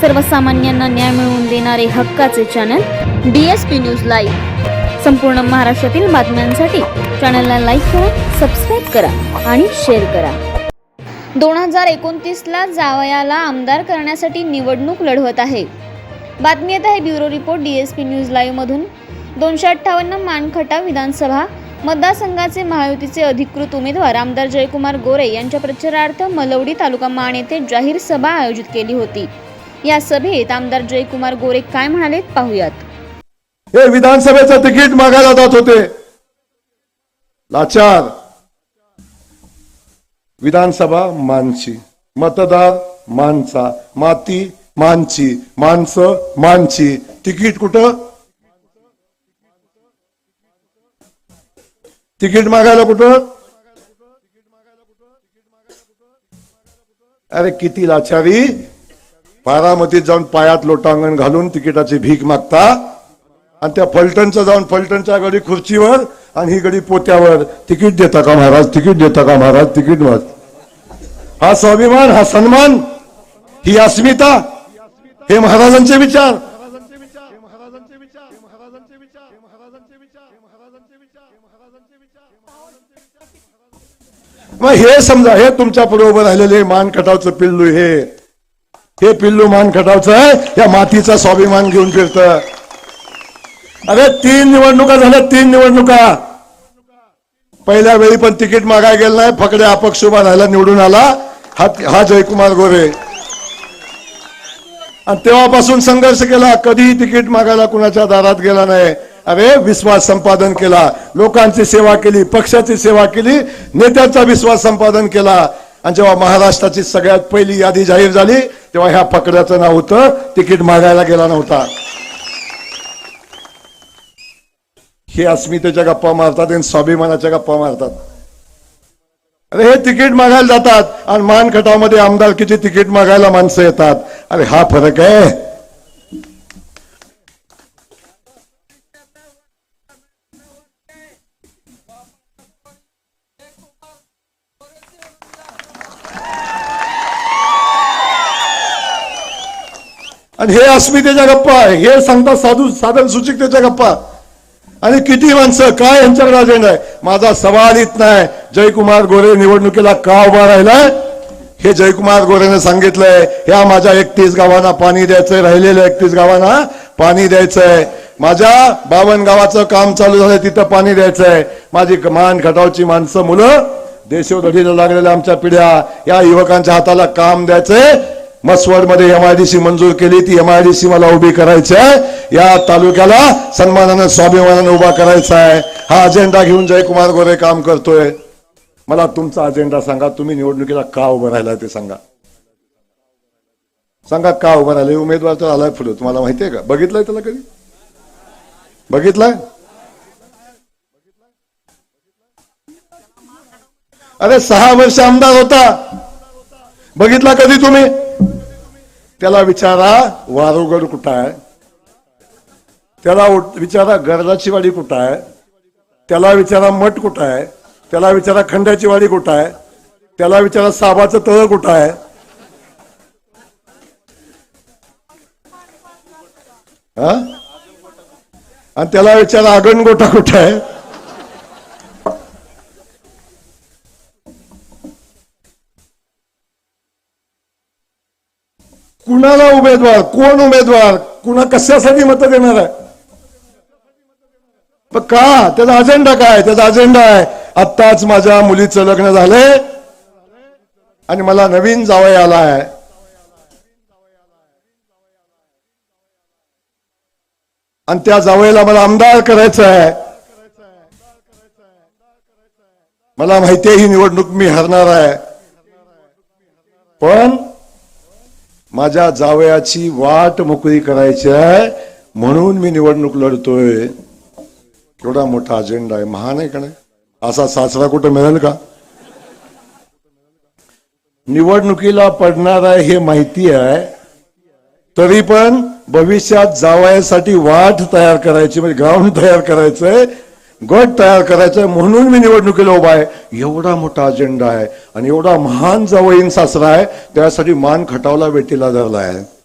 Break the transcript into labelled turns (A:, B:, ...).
A: सर्वसामान्यांना न्याय मिळवून देणारे हक्काचे channel D S P news live संपूर्ण महाराष्ट्रातील बातम्यांसाठी चॅनलला लाईक करा सबस्क्राईब करा आणि शेअर करा. दोन हजार एकोणतीसला जावयाला आमदार करण्यासाठी निवडणूक लढवत आहे. बातमी येत आहे bureau report D S P news लाईव्हमधून दोनशे अठ्ठावन्न मानखटा विधानसभा मतदारसंघाचे महायुतीचे अधिकृत उमेदवार आमदार जयकुमार गोरे यांच्या प्रचारार्थ मलवडी तालुका माण येथे जाहीर सभा आयोजित केली होती. या सभेत आमदार जयकुमार गोरे काय म्हणाले पाहूयात.
B: हे विधानसभेचं तिकीट मागायला जात होते. लाचार. विधानसभा मानची. मतदार मानचा. माती मानची. माणसं मानची. तिकीट कुठं? तिकीट मागायला कुठं? अरे किती लाचारी. बारामतीत जाऊन पायात लोटांगण घालून तिकिटाची भीक मागता आणि त्या फलटणचं जाऊन फलटणच्या गडी खुर्चीवर आणि ही गडी पोत्यावर. तिकीट देता का महाराज? तिकीट देता का महाराज? तिकीट महाराज हा स्वाभिमान हा सन्मान ही अस्मिता हे महाराजांचे विचार. मग हे समजा हे तुमच्या बरोबर राहिलेले मान कटावचं पिल्लू हे हे पिल्लू मान खटावचं या मातीचा स्वाभिमान घेऊन फिरतं. अरे तीन निवडणुका झाल्या तीन निवडणुका. पहिल्या वेळी पण तिकीट मागाय गेलं नाही फकडे अपक्ष उभा राहिला निवडून आला. हा हा जयकुमार गोरे. आणि तेव्हापासून संघर्ष केला कधीही तिकीट मागायला कुणाच्या दारात गेला नाही. अरे विश्वास संपादन केला. लोकांची सेवा केली पक्षाची सेवा केली नेत्यांचा विश्वास संपादन केला. आणि जेव्हा महाराष्ट्राची सगळ्यात पहिली यादी जाहीर झाली तेव्हा ह्या पकड्याचं नाव होतं तिकीट मागायला गेला नव्हता. हे अस्मितेच्या गप्पा मारतात आणि स्वाभिमानाच्या गप्पा मारतात. अरे हे तिकीट मागायला जातात आणि मानखटामध्ये आमदारकीची तिकीट मागायला माणसं येतात. अरे हा फरक आहे. आणि हे अस्मितेच्या गप्पा हे सांगतात साधू साधन सुचिकतेच्या गप्पा. आणि किती माणसं काय यांच्याकडे अजेंडा आहे? माझा सवाल येत नाही. जयकुमार गोरे निवडणुकीला का उभा राहिलाय? हे जयकुमार गोरेने सांगितलंय. ह्या माझ्या एकतीस गावांना पाणी द्यायचंय राहिलेल्या एकतीस गावांना पाणी द्यायचंय. माझ्या बावन गावाचं काम चालू झालंय तिथं पाणी द्यायचंय. माझी मान खटावची माणसं मुलं देशोधडीला लागलेल्या आमच्या पिढ्या या युवकांच्या हाताला काम द्यायचंय. मसवडमध्ये एमआयडीसी मंजूर केली ती एमआयडीसी मला उभी करायची आहे. या तालुक्याला सन्मानानं स्वाभिमानानं उभा करायचा आहे. हा अजेंडा घेऊन जयकुमार गोरे काम करतोय. मला तुमचा अजेंडा सांगा तुम्ही निवडणुकीला का उभं राहिला ते सांगा. सांगा का उभं राहिले उमेदवार तर आलाय पुढे तुम्हाला माहितीये का? बघितलंय त्याला कधी? बघितलंय? अरे सहा वर्ष आमदार होता. बघितला कधी तुम्ही? त्याला विचारा वारोगड कुठं आहे? त्याला विचारा गरजाची वाडी कुठं आहे? त्याला विचारा मठ कुठं आहे? त्याला विचारा खंड्याची वाडी कुठं आहे? त्याला विचारा साबाचं तळ कुठं आहे? हा? आणि त्याला विचारा आगणगोठा कुठं आहे? कुणाला उमेदवार कोण उमेदवार कुणा कशासाठी मत देणार आहे? पण का? त्याचा अजेंडा काय त्याचा अजेंडा आहे आत्ताच माझ्या मुलीचं लग्न झालंय. आणि मला नवीन जावई आलाय आणि त्या जावईला मला आमदार करायचं आहे. मला माहिती ही निवडणूक मी हरणार आहे. पण माझ्या जावयाची वाट मोकळी करायची आहे म्हणून मी निवडणूक लढतोय. केवढा मोठा अजेंडा आहे. महान आहे का नाही? असा सासरा कुठं मिळेल का? निवडणुकीला पडणार आहे हे माहिती आहे. तरी पण भविष्यात जावयासाठी वाट तयार करायची म्हणजे ग्राउंड तयार करायचंय गट तयार करायचंय म्हणून मी निवडणुकीला उभा आहे. एवढा मोठा अजेंडा आहे. आणि एवढा महान जवळीन सासरा आहे त्यासाठी मान खटावला वेटीला धरला आहे.